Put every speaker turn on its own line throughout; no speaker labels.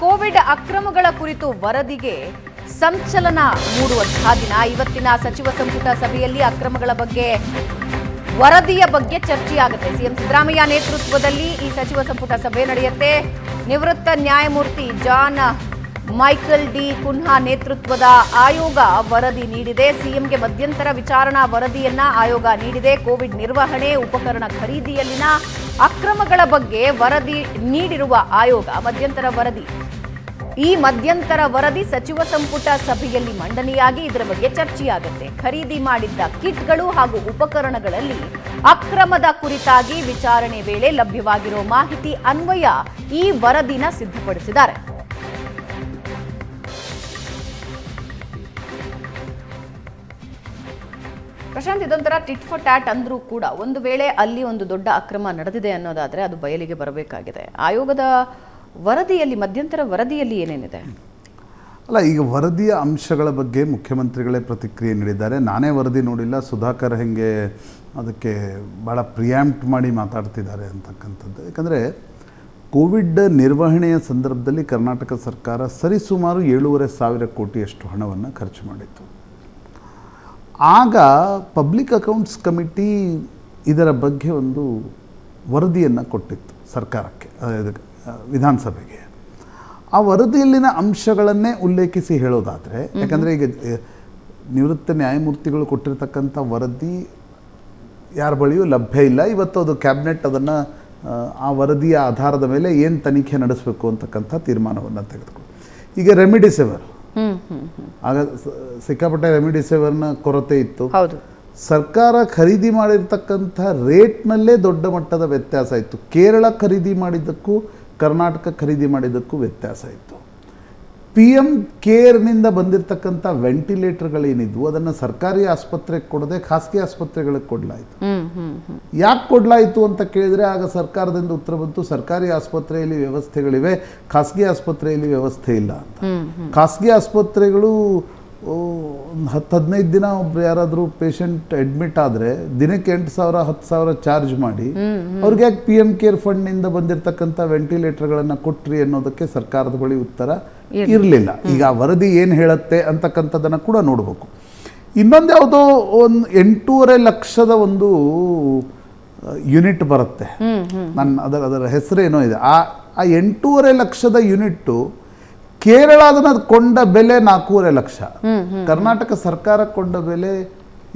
Covid ಅಕ್ರಮಗಳ ಕುರಿತು ವರದಿಗೆ ಸಂಚಲನ ಮೂಡುವಂತಹ ದಿನ ಇವತ್ತಿನ ಸಚಿವ ಸಂಪುಟ ಸಭೆಯಲ್ಲಿ ಅಕ್ರಮಗಳ ಬಗ್ಗೆ ವರದಿಯ ಬಗ್ಗೆ ಚರ್ಚೆಯಾಗುತ್ತೆ. ಸಿಎಂ ಸಿದ್ದರಾಮಯ್ಯ ನೇತೃತ್ವದಲ್ಲಿ ಈ ಸಚಿವ ಸಂಪುಟ ಸಭೆ ನಡೆಯುತ್ತೆ. ನಿವೃತ್ತ ನ್ಯಾಯಮೂರ್ತಿ ಜಾನ್ ಮೈಕಲ್ ಡಿ ಕುನ್ಹಾ ನೇತೃತ್ವದ ಆಯೋಗ ವರದಿ ನೀಡಿದೆ. ಸಿಎಂಗೆ ಮಧ್ಯಂತರ ವಿಚಾರಣಾ ವರದಿಯನ್ನ ಆಯೋಗ ನೀಡಿದೆ. ಕೋವಿಡ್ ನಿರ್ವಹಣೆ, ಉಪಕರಣ ಖರೀದಿಯಲ್ಲಿನ ಅಕ್ರಮಗಳ ಬಗ್ಗೆ ವರದಿ ನೀಡಿರುವ ಆಯೋಗ ಮಧ್ಯಂತರ ವರದಿ ಈ ಮಧ್ಯಂತರ ವರದಿ ಸಚಿವ ಸಂಪುಟ ಸಭೆಯಲ್ಲಿ ಮಂಡನೆಯಾಗಿ ಇದರ ಬಗ್ಗೆ ಚರ್ಚೆಯಾಗುತ್ತೆ. ಖರೀದಿ ಮಾಡಿದ್ದ ಕಿಟ್ಗಳು ಹಾಗೂ ಉಪಕರಣಗಳಲ್ಲಿ ಅಕ್ರಮದ ಕುರಿತಾಗಿ ವಿಚಾರಣೆ ವೇಳೆ ಲಭ್ಯವಾಗಿರುವ ಮಾಹಿತಿ ಅನ್ವಯ ಈ ವರದಿನ ಸಿದ್ಧಪಡಿಸಿದ್ದಾರೆ. ಪ್ರಶಾಂತ್, ಇದೊಂಥರ ಟಿಟ್ ಫಾರ್ ಟ್ಯಾಟ್ ಅಂದ್ರೂ ಕೂಡ ಒಂದು ವೇಳೆ ಅಲ್ಲಿ ಒಂದು ದೊಡ್ಡ ಅಕ್ರಮ ನಡೆದಿದೆ ಅನ್ನೋದಾದರೆ ಅದು ಬಯಲಿಗೆ ಬರಬೇಕಾಗಿದೆ. ಆಯೋಗದ ವರದಿಯಲ್ಲಿ, ಮಧ್ಯಂತರ ವರದಿಯಲ್ಲಿ ಏನೇನಿದೆ?
ಅಲ್ಲ, ಈಗ ವರದಿಯ ಅಂಶಗಳ ಬಗ್ಗೆ ಮುಖ್ಯಮಂತ್ರಿಗಳೇ ಪ್ರತಿಕ್ರಿಯೆ ನೀಡಿದ್ದಾರೆ. ನಾನೇ ವರದಿ ನೋಡಿಲ್ಲ. ಸುಧಾಕರ್ ಹೆಂಗೆ ಅದಕ್ಕೆ ಭಾಳ ಪ್ರಿಯಾಂಪ್ಟ್ ಮಾಡಿ ಮಾತಾಡ್ತಿದ್ದಾರೆ ಅಂತಕ್ಕಂಥದ್ದು. ಯಾಕಂದರೆ, ಕೋವಿಡ್ ನಿರ್ವಹಣೆಯ ಸಂದರ್ಭದಲ್ಲಿ ಕರ್ನಾಟಕ ಸರ್ಕಾರ ಸರಿಸುಮಾರು ಏಳೂವರೆ ಸಾವಿರ ಕೋಟಿಯಷ್ಟು ಹಣವನ್ನು ಖರ್ಚು ಮಾಡಿತ್ತು. ಆಗ ಪಬ್ಲಿಕ್ ಅಕೌಂಟ್ಸ್ ಕಮಿಟಿ ಇದರ ಬಗ್ಗೆ ಒಂದು ವರದಿಯನ್ನು ಕೊಟ್ಟಿತ್ತು ಸರ್ಕಾರಕ್ಕೆ. ವಿಧಾನಸಭೆಗೆ. ಆ ವರದಿಯಲ್ಲಿನ ಅಂಶಗಳನ್ನೇ ಉಲ್ಲೇಖಿಸಿ ಹೇಳೋದಾದರೆ ಯಾಕಂದರೆ ಈಗ ನಿವೃತ್ತ ನ್ಯಾಯಮೂರ್ತಿಗಳು ಕೊಟ್ಟಿರ್ತಕ್ಕಂಥ ವರದಿ ಯಾರ ಬಳಿಯೂ ಲಭ್ಯ ಇಲ್ಲ. ಇವತ್ತು ಅದು ಕ್ಯಾಬಿನೆಟ್ ಅದನ್ನು ಆ ವರದಿಯ ಆಧಾರದ ಮೇಲೆ ಏನು ತನಿಖೆ ನಡೆಸಬೇಕು ಅಂತಕ್ಕಂಥ ತೀರ್ಮಾನವನ್ನು ತೆಗೆದುಕೊಂಡು ಈಗ ರೆಮಿಡಿಸಿವರ್. ಆಗ ಸಿಕ್ಕಾಪಟ್ಟೆ ರೆಮಿಡಿಸಿವರ್ನ ಕೊರತೆ ಇತ್ತು. ಸರ್ಕಾರ ಖರೀದಿ ಮಾಡಿರ್ತಕ್ಕಂಥ ರೇಟ್ನಲ್ಲೇ ದೊಡ್ಡ ಮಟ್ಟದ ವ್ಯತ್ಯಾಸ ಇತ್ತು. ಕೇರಳ ಖರೀದಿ ಮಾಡಿದ್ದಕ್ಕೂ ಕರ್ನಾಟಕ ಖರೀದಿ ಮಾಡಿದ್ದಕ್ಕೂ ವ್ಯತ್ಯಾಸ ಇತ್ತು. ಪಿ ಎಂ ಕೇರ್ನಿಂದ ಬಂದಿರತಕ್ಕಂಥ ವೆಂಟಿಲೇಟರ್ಗಳೇನಿದ್ವು ಅದನ್ನು ಸರ್ಕಾರಿ ಆಸ್ಪತ್ರೆಗೆ ಕೊಡದೆ ಖಾಸಗಿ ಆಸ್ಪತ್ರೆಗಳಿಗೆ ಕೊಡಲಾಯಿತು. ಯಾಕೆ ಕೊಡಲಾಯಿತು ಅಂತ ಕೇಳಿದರೆ ಆಗ ಸರ್ಕಾರದಿಂದ ಉತ್ತರ ಬಂತು ಸರ್ಕಾರಿ ಆಸ್ಪತ್ರೆಯಲ್ಲಿ ವ್ಯವಸ್ಥೆಗಳಿವೆ ಖಾಸಗಿ ಆಸ್ಪತ್ರೆಯಲ್ಲಿ ವ್ಯವಸ್ಥೆ ಇಲ್ಲ ಅಂತ. ಖಾಸಗಿ ಆಸ್ಪತ್ರೆಗಳು ಒಂದು ಹತ್ತು ಹದಿನೈದು ದಿನ ಒಬ್ರು ಯಾರಾದರೂ ಪೇಷಂಟ್ ಅಡ್ಮಿಟ್ ಆದರೆ ದಿನಕ್ಕೆ ಎಂಟು ಸಾವಿರ ಹತ್ತು ಸಾವಿರ ಚಾರ್ಜ್ ಮಾಡಿ ಅವ್ರಿಗೆ ಯಾಕೆ ಪಿ ಎಂ ಕೇರ್ ಫಂಡ್ನಿಂದ ಬಂದಿರತಕ್ಕಂಥ ವೆಂಟಿಲೇಟರ್ಗಳನ್ನು ಕೊಟ್ರಿ ಅನ್ನೋದಕ್ಕೆ ಸರ್ಕಾರದ ಬಳಿ ಉತ್ತರ ಇರಲಿಲ್ಲ. ಈಗ ಆ ವರದಿ ಏನು ಹೇಳುತ್ತೆ ಅಂತಕ್ಕಂಥದ್ದನ್ನು ಕೂಡ ನೋಡಬೇಕು. ಇನ್ನೊಂದು ಯಾವುದೋ ಒಂದು ಎಂಟೂವರೆ ಲಕ್ಷದ ಒಂದು ಯೂನಿಟ್ ಬರುತ್ತೆ. ನನ್ನ ಅದರ ಅದರ ಹೆಸರೇನೋ ಇದೆ. ಆ ಆ ಎಂಟೂವರೆ ಲಕ್ಷದ ಯೂನಿಟ್ಟು ಕೇರಳ ಅದನ್ನ ಕೊಂಡ ಬೆಲೆ ನಾಲ್ಕೂವರೆ ಲಕ್ಷ. ಕರ್ನಾಟಕ ಸರ್ಕಾರ ಕೊಂಡ ಬೆಲೆ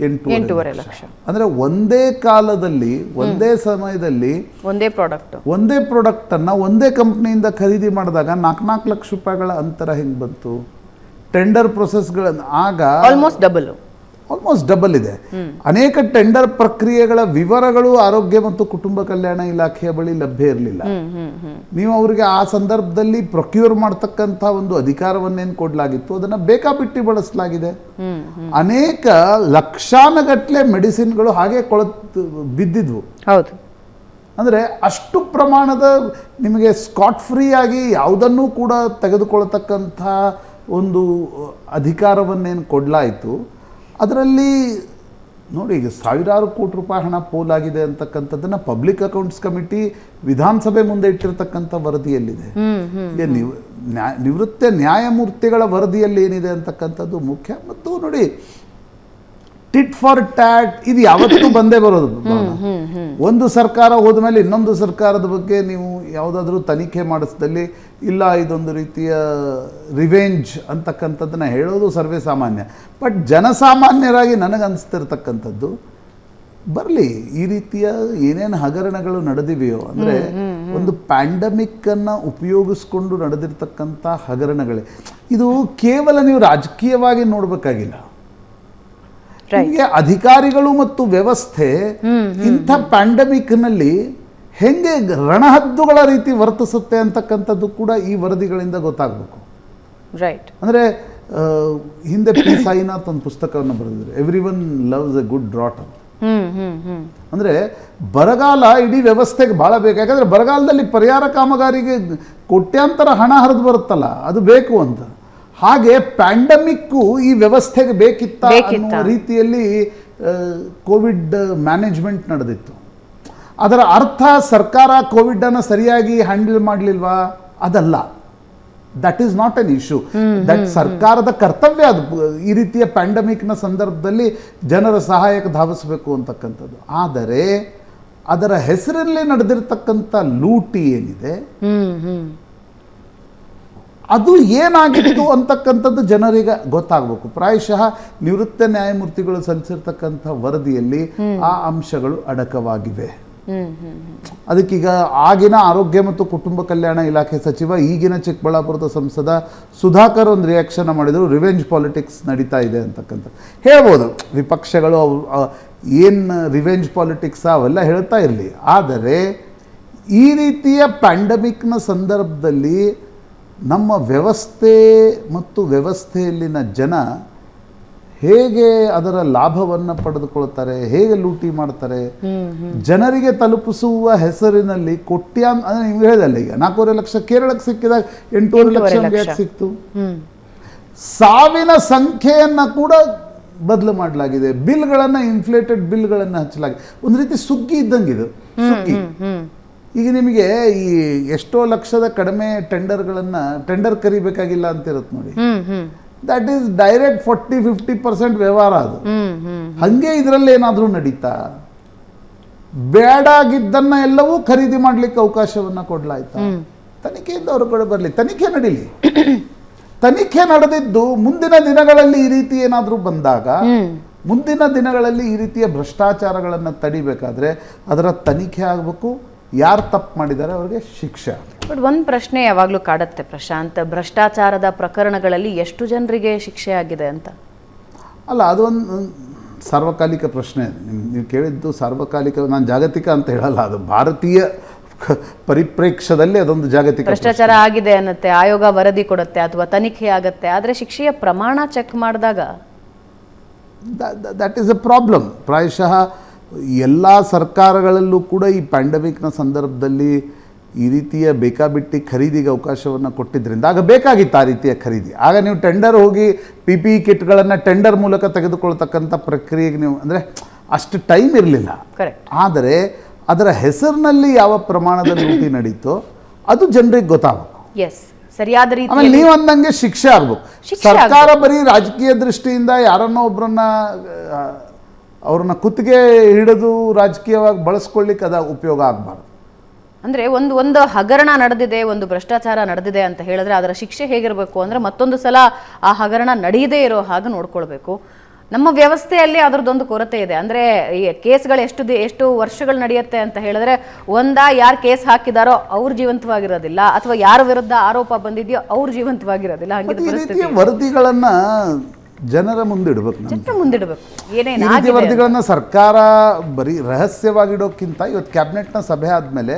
ಎಂಟೂವರೆ ಲಕ್ಷ.
ಅಂದ್ರೆ ಒಂದೇ ಕಾಲದಲ್ಲಿ ಒಂದೇ ಸಮಯದಲ್ಲಿ
ಒಂದೇ ಪ್ರಾಡಕ್ಟ್
ಒಂದೇ ಪ್ರಾಡಕ್ಟನ್ನು ಒಂದೇ ಕಂಪ್ನಿಯಿಂದ ಖರೀದಿ ಮಾಡಿದಾಗ ನಾಲ್ಕು ನಾಲ್ಕು ಲಕ್ಷ ರೂಪಾಯಿಗಳ ಅಂತರ ಹೆಂಗ್ ಬಂತು? ಟೆಂಡರ್ ಪ್ರೊಸೆಸ್ಗಳನ್ನು ಆಗ
ಆಲ್ಮೋಸ್ಟ್ ಡಬಲ್
ಆಲ್ಮೋಸ್ಟ್ ಡಬಲ್ ಇದೆ. ಅನೇಕ ಟೆಂಡರ್ ಪ್ರಕ್ರಿಯೆಗಳ ವಿವರಗಳು ಆರೋಗ್ಯ ಮತ್ತು ಕುಟುಂಬ ಕಲ್ಯಾಣ ಇಲಾಖೆಯ ಬಳಿ ಲಭ್ಯ ಇರಲಿಲ್ಲ. ನೀವು ಅವರಿಗೆ ಆ ಸಂದರ್ಭದಲ್ಲಿ ಪ್ರೊಕ್ಯೂರ್ ಮಾಡ್ತಕ್ಕಂಥ ಒಂದು ಅಧಿಕಾರವನ್ನೇನು ಕೊಡಲಾಗಿತ್ತು ಅದನ್ನು ಬೇಕಾಬಿಟ್ಟಿ ಬಳಸಲಾಗಿದೆ. ಅನೇಕ ಲಕ್ಷಾನಗಟ್ಟಲೆ ಮೆಡಿಸಿನ್ಗಳು ಹಾಗೆ ಕೊಳತ್ ಬಿದ್ದಿದ್ವು.
ಹೌದು.
ಅಂದರೆ ಅಷ್ಟು ಪ್ರಮಾಣದ ನಿಮಗೆ ಸ್ಕಾಟ್ ಫ್ರೀ ಆಗಿ ಯಾವುದನ್ನೂ ಕೂಡ ತೆಗೆದುಕೊಳ್ತಕ್ಕಂಥ ಒಂದು ಅಧಿಕಾರವನ್ನೇನು ಕೊಡಲಾಯಿತು. ಅದರಲ್ಲಿ ನೋಡಿ ಈಗ ಸಾವಿರಾರು ಕೋಟಿ ರೂಪಾಯಿ ಹಣ ಪೋಲಾಗಿದೆ ಅಂತಕ್ಕಂಥದ್ದನ್ನ ಪಬ್ಲಿಕ್ ಅಕೌಂಟ್ಸ್ ಕಮಿಟಿ ವಿಧಾನಸಭೆ ಮುಂದೆ ಇಟ್ಟಿರ್ತಕ್ಕಂಥ ವರದಿಯಲ್ಲಿದೆ. ನಿವ್ ನಿವೃತ್ತ ನ್ಯಾಯಮೂರ್ತಿಗಳ ವರದಿಯಲ್ಲಿ ಏನಿದೆ ಅಂತಕ್ಕಂಥದ್ದು ಮುಖ್ಯ. ಮತ್ತು ನೋಡಿ ಟಿಟ್ ಫಾರ್ ಟ್ಯಾಟ್ ಇದು ಯಾವತ್ತೂ ಬಂದೇ ಬರೋದು. ಒಂದು ಸರ್ಕಾರ ಹೋದ್ಮೇಲೆ ಇನ್ನೊಂದು ಸರ್ಕಾರದ ಬಗ್ಗೆ ನೀವು ಯಾವುದಾದ್ರೂ ತನಿಖೆ ಮಾಡಿಸ್ದಲ್ಲಿ ಇಲ್ಲ ಇದೊಂದು ರೀತಿಯ ರಿವೆಂಜ್ ಅಂತಕ್ಕಂಥದ್ದನ್ನ ಹೇಳೋದು ಸರ್ವೇ ಸಾಮಾನ್ಯ. ಬಟ್ ಜನಸಾಮಾನ್ಯರಾಗಿ ನನಗನ್ಸ್ತಿರ್ತಕ್ಕಂಥದ್ದು ಬರಲಿ ಈ ರೀತಿಯ ಏನೇನು ಹಗರಣಗಳು ನಡೆದಿವೆಯೋ ಅಂದರೆ ಒಂದು ಪ್ಯಾಂಡಮಿಕ್ ಅನ್ನ ಉಪಯೋಗಿಸ್ಕೊಂಡು ನಡೆದಿರ್ತಕ್ಕಂಥ ಹಗರಣಗಳೇ. ಇದು ಕೇವಲ ನೀವು ರಾಜಕೀಯವಾಗಿ ನೋಡಬೇಕಾಗಿಲ್ಲ. ನಿಮಗೆ ಅಧಿಕಾರಿಗಳು ಮತ್ತು ವ್ಯವಸ್ಥೆ ಇಂಥ ಪ್ಯಾಂಡಮಿಕ್ನಲ್ಲಿ ಹೆಂಗೆ ರಣಹದ್ದುಗಳ ರೀತಿ ವರ್ತಿಸುತ್ತೆ ಅಂತಕ್ಕಂಥದ್ದು ಕೂಡ ಈ ವರದಿಗಳಿಂದ ಗೊತ್ತಾಗಬೇಕು.
ರೈಟ್
ಅಂದರೆ ಹಿಂದೆ ಪಿ. ಸಾಯಿನಾಥ್ ಒಂದು ಪುಸ್ತಕವನ್ನು ಬರೆದಿದ್ರು everyone loves a good drought ಅಂತ ಅಂದರೆ ಬರಗಾಲ ಇಡೀ ವ್ಯವಸ್ಥೆಗೆ ಭಾಳ ಬೇಕು. ಯಾಕಂದರೆ ಬರಗಾಲದಲ್ಲಿ ಪರಿಹಾರ ಕಾಮಗಾರಿಗೆ ಕೋಟ್ಯಾಂತರ ಹಣ ಹರಿದು ಬರುತ್ತಲ್ಲ ಅದು ಬೇಕು ಅಂತ. ಹಾಗೆ ಪ್ಯಾಂಡಮಿಕ್ಕು ಈ ವ್ಯವಸ್ಥೆಗೆ ಬೇಕಿತ್ತ ಅನ್ನೋ ರೀತಿಯಲ್ಲಿ ಕೋವಿಡ್ ಮ್ಯಾನೇಜ್ಮೆಂಟ್ ನಡೆದಿತ್ತು. ಅದರ ಅರ್ಥ ಸರ್ಕಾರ ಕೋವಿಡನ್ನು ಸರಿಯಾಗಿ ಹ್ಯಾಂಡಲ್ ಮಾಡಲಿಲ್ವಾ? ಅದಲ್ಲ. That is not an issue that ಸರ್ಕಾರದ ಕರ್ತವ್ಯ ಅದು. ಈ ರೀತಿಯ ಪ್ಯಾಂಡಮಿಕ್ನ ಸಂದರ್ಭದಲ್ಲಿ ಜನರ ಸಹಾಯಕ್ಕೆ ಧಾವಿಸಬೇಕು ಅಂತಕ್ಕಂಥದ್ದು. ಆದರೆ ಅದರ ಹೆಸರಲ್ಲಿ ನಡೆದಿರ್ತಕ್ಕಂಥ ಲೂಟಿ ಏನಿದೆ? ಅದು ಏನಾಗಿತ್ತು ಅಂತಕ್ಕಂಥದ್ದು ಜನರಿಗೆ ಗೊತ್ತಾಗಬೇಕು. ಪ್ರಾಯಶಃ ನಿವೃತ್ತ ನ್ಯಾಯಮೂರ್ತಿಗಳು ಸಲ್ಲಿಸಿರ್ತಕ್ಕಂಥ ವರದಿಯಲ್ಲಿ ಆ ಅಂಶಗಳು ಅಡಕವಾಗಿವೆ. ಅದಕ್ಕೀಗ ಆಗಿನ ಆರೋಗ್ಯ ಮತ್ತು ಕುಟುಂಬ ಕಲ್ಯಾಣ ಇಲಾಖೆ ಸಚಿವ, ಈಗಿನ ಚಿಕ್ಕಬಳ್ಳಾಪುರದ ಸಂಸದ ಸುಧಾಕರ್ ಒಂದು ರಿಯಾಕ್ಷನ್ ಮಾಡಿದರು ರಿವೆಂಜ್ ಪಾಲಿಟಿಕ್ಸ್ ನಡೀತಾ ಇದೆ ಅಂತಕ್ಕಂಥ. ಹೇಳ್ಬೋದು, ವಿಪಕ್ಷಗಳು ಏನು ರಿವೆಂಜ್ ಪಾಲಿಟಿಕ್ಸ್ ಅವೆಲ್ಲ ಹೇಳ್ತಾ ಇರಲಿ. ಆದರೆ ಈ ರೀತಿಯ ಪ್ಯಾಂಡಮಿಕ್ನ ಸಂದರ್ಭದಲ್ಲಿ ನಮ್ಮ ವ್ಯವಸ್ಥೆ ಮತ್ತು ವ್ಯವಸ್ಥೆಯಲ್ಲಿನ ಜನ ಹೇಗೆ ಅದರ ಲಾಭವನ್ನು ಪಡೆದುಕೊಳ್ತಾರೆ ಹೇಗೆ ಲೂಟಿ ಮಾಡ್ತಾರೆ ಜನರಿಗೆ ತಲುಪಿಸುವ ಹೆಸರಿನಲ್ಲಿ ಕೊಟ್ಯ ಅಂದರೆ ನೀವು ಹೇಳಿದಲ್ಲ ಈಗ ನಾಲ್ಕೂವರೆ ಲಕ್ಷ ಕೇರಳಕ್ಕೆ ಸಿಕ್ಕಿದಾಗ ಎಂಟೂವರೆ ಲಕ್ಷ ಯಾಕೆ ಸಿಕ್ತು? ಸಾವಿನ ಸಂಖ್ಯೆಯನ್ನು ಕೂಡ ಬದಲು ಮಾಡಲಾಗಿದೆ ಬಿಲ್ಗಳನ್ನು ಇನ್ಫ್ಲೇಟೆಡ್ ಬಿಲ್ಗಳನ್ನು ಹಚ್ಚಲಾಗಿದೆ. ಒಂದು ರೀತಿ ಸುಗ್ಗಿ ಇದ್ದಂಗಿದು ಸುಗ್ಗಿ.
ಹ್ಮ್.
ಈಗ ನಿಮಗೆ ಈ ಎಷ್ಟೋ ಲಕ್ಷದ ಕಡಿಮೆ ಟೆಂಡರ್ಗಳನ್ನು ಟೆಂಡರ್ ಕರಿಬೇಕಾಗಿಲ್ಲ ಅಂತ ಇರುತ್ತೆ ನೋಡಿ. That is direct forty fifty percent ವ್ಯವಹಾರ ಅದು. ಹಂಗೆ ಇದರಲ್ಲಿ ಏನಾದರೂ ನಡೀತಾ? ಬೇಡಾಗಿದ್ದನ್ನ ಎಲ್ಲವೂ ಖರೀದಿ ಮಾಡ್ಲಿಕ್ಕೆ ಅವಕಾಶವನ್ನ ಕೊಡ್ಲಾಯ್ತಾ? ತನಿಖೆಯಿಂದ ಅವರು ಕೂಡ ಬರಲಿ. ತನಿಖೆ ನಡೀಲಿ. ತನಿಖೆ ನಡೆದಿದ್ದು ಮುಂದಿನ ದಿನಗಳಲ್ಲಿ ಈ ರೀತಿ ಏನಾದರೂ ಬಂದಾಗ ಮುಂದಿನ ದಿನಗಳಲ್ಲಿ ಈ ರೀತಿಯ ಭ್ರಷ್ಟಾಚಾರಗಳನ್ನು ತಡಿಬೇಕಾದ್ರೆ ಅದರ ತನಿಖೆ ಆಗಬೇಕು ಯಾರು ತಪ್ಪು ಮಾಡಿದ್ದಾರೆ ಅವರಿಗೆ ಶಿಕ್ಷೆ.
ಬಟ್ ಒಂದು ಪ್ರಶ್ನೆ ಯಾವಾಗಲೂ ಕಾಡುತ್ತೆ ಪ್ರಶಾಂತ್ ಭ್ರಷ್ಟಾಚಾರದ ಪ್ರಕರಣಗಳಲ್ಲಿ ಎಷ್ಟು ಜನರಿಗೆ ಶಿಕ್ಷೆ ಆಗಿದೆ ಅಂತ?
ಅಲ್ಲ ಅದೊಂದು ಸಾರ್ವಕಾಲಿಕ ಪ್ರಶ್ನೆ. ನೀವು ಕೇಳಿದ್ದು ಸಾರ್ವಕಾಲಿಕ ನಾನು ಜಾಗತಿಕ ಅಂತ ಹೇಳಲ್ಲ ಅದು ಭಾರತೀಯ ಪರಿಪ್ರೇಕ್ಷದಲ್ಲಿ ಪರಿಪ್ರೇಕ್ಷ್ಯದಲ್ಲಿ ಅದೊಂದು ಜಾಗತಿಕ
ಭ್ರಷ್ಟಾಚಾರ ಆಗಿದೆ ಅನ್ನತ್ತೆ ಆಯೋಗ ವರದಿ ಕೊಡುತ್ತೆ ಅಥವಾ ತನಿಖೆ ಆಗತ್ತೆ ಆದರೆ ಶಿಕ್ಷೆಯ ಪ್ರಮಾಣ ಚೆಕ್ ಮಾಡಿದಾಗ?
ದಟ್ ಈಸ್ ಅ ಪ್ರಾಬ್ಲಮ್ ಪ್ರಾಯಶಃ ಎಲ್ಲ ಸರ್ಕಾರಗಳಲ್ಲೂ ಕೂಡ ಈ ಪ್ಯಾಂಡಮಿಕ್ನ ಸಂದರ್ಭದಲ್ಲಿ ಈ ರೀತಿಯ ಬೇಕಾಬಿಟ್ಟಿ ಖರೀದಿಗೆ ಅವಕಾಶವನ್ನು ಕೊಟ್ಟಿದ್ದರಿಂದ ಆಗ ಬೇಕಾಗಿತ್ತು ಆ ರೀತಿಯ ಖರೀದಿ. ಆಗ ನೀವು ಟೆಂಡರ್ ಹೋಗಿ ಪಿ ಪಿ ಕಿಟ್ಗಳನ್ನು ಟೆಂಡರ್ ಮೂಲಕ ತೆಗೆದುಕೊಳ್ತಕ್ಕಂಥ ಪ್ರಕ್ರಿಯೆಗೆ ನೀವು ಅಂದರೆ ಅಷ್ಟು ಟೈಮ್ ಇರಲಿಲ್ಲ.
ಕರೆಕ್ಟ್
ಆದರೆ ಅದರ ಹೆಸರಿನಲ್ಲಿ ಯಾವ ಪ್ರಮಾಣದ ಲೂಟಿ ನಡೀತೋ ಅದು ಜನರಿಗೆ ಗೊತ್ತಾಗಬೇಕು.
ಎಸ್ ಸರಿಯಾದ ರೀತಿ
ಆಮೇಲೆ ನೀವು ಅಂದಂಗೆ ಶಿಕ್ಷೆ ಆಗ್ಬೇಕು. ಸರ್ಕಾರ ಬರೀ ರಾಜಕೀಯ ದೃಷ್ಟಿಯಿಂದ ಯಾರನ್ನೋ ಒಬ್ಬರನ್ನ ಅವ್ರನ್ನ ಕುತ್ತಿಗೆ ಹಿಡಿದು ರಾಜಕೀಯವಾಗಿ ಬಳಸ್ಕೊಳ್ಳಿಕ್ಕೆ ಅದ ಉಪಯೋಗ ಆಗಬಾರ್ದು.
ಅಂದ್ರೆ ಒಂದು ಒಂದು ಹಗರಣ ನಡೆದಿದೆ ಒಂದು ಭ್ರಷ್ಟಾಚಾರ ನಡೆದಿದೆ ಅಂತ ಹೇಳಿದ್ರೆ ಅದರ ಶಿಕ್ಷೆ ಹೇಗಿರಬೇಕು ಅಂದ್ರೆ ಮತ್ತೊಂದು ಸಲ ಆ ಹಗರಣ ನಡೆಯದೇ ಇರೋ ಹಾಗೆ ನೋಡ್ಕೊಳ್ಬೇಕು. ನಮ್ಮ ವ್ಯವಸ್ಥೆಯಲ್ಲಿ ಅದರದ್ದೊಂದು ಕೊರತೆ ಇದೆ. ಅಂದ್ರೆ ಈ ಕೇಸ್ಗಳು ಎಷ್ಟು ದಿ- ಎಷ್ಟು ವರ್ಷಗಳು ನಡೆಯುತ್ತೆ ಅಂತ ಹೇಳಿದ್ರೆ ಒಂದ ಯಾರು ಕೇಸ್ ಹಾಕಿದಾರೋ ಅವ್ರು ಜೀವಂತವಾಗಿರೋದಿಲ್ಲ ಅಥವಾ ಯಾರ ವಿರುದ್ಧ ಆರೋಪ ಬಂದಿದೆಯೋ ಅವ್ರು ಜೀವಂತವಾಗಿರೋದಿಲ್ಲ
ಹಾಗೆ ವರದಿಗಳನ್ನು ಜನರ ಮುಂದಿಡ್ಬೇಕು
ಜನರ ಮುಂದಿಡಬೇಕು. ಏನೇನು
ವರದಿಗಳನ್ನ ಸರ್ಕಾರ ಬರೀ ರಹಸ್ಯವಾಗಿಡೋಕ್ಕಿಂತ ಇವತ್ತು ಕ್ಯಾಬಿನೆಟ್ನ ಸಭೆ ಆದಮೇಲೆ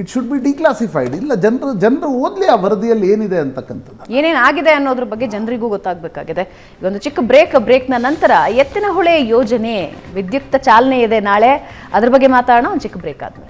ಇಟ್ ಶುಡ್ ಬಿ ಡಿಕ್ಲಾಸಿಫೈಡ್ ಇಲ್ಲ ಜನರು ಜನರು ಓದಲಿ ಆ ವರದಿಯಲ್ಲಿ ಏನಿದೆ ಅಂತಕ್ಕಂಥದ್ದು.
ಏನೇನು ಆಗಿದೆ ಅನ್ನೋದ್ರ ಬಗ್ಗೆ ಜನರಿಗೂ ಗೊತ್ತಾಗಬೇಕಾಗಿದೆ. ಈಗ ಒಂದು ಚಿಕ್ಕ ಬ್ರೇಕ್ ಬ್ರೇಕ್ನ ನಂತರ ಎತ್ತಿನ ಹೊಳೆ ಯೋಜನೆ ವಿದ್ಯುಕ್ತ ಚಾಲನೆ ಇದೆ ನಾಳೆ. ಅದ್ರ ಬಗ್ಗೆ ಮಾತಾಡೋಣ ಒಂದು ಚಿಕ್ಕ ಬ್ರೇಕ್ ಆದ್ಮೇಲೆ.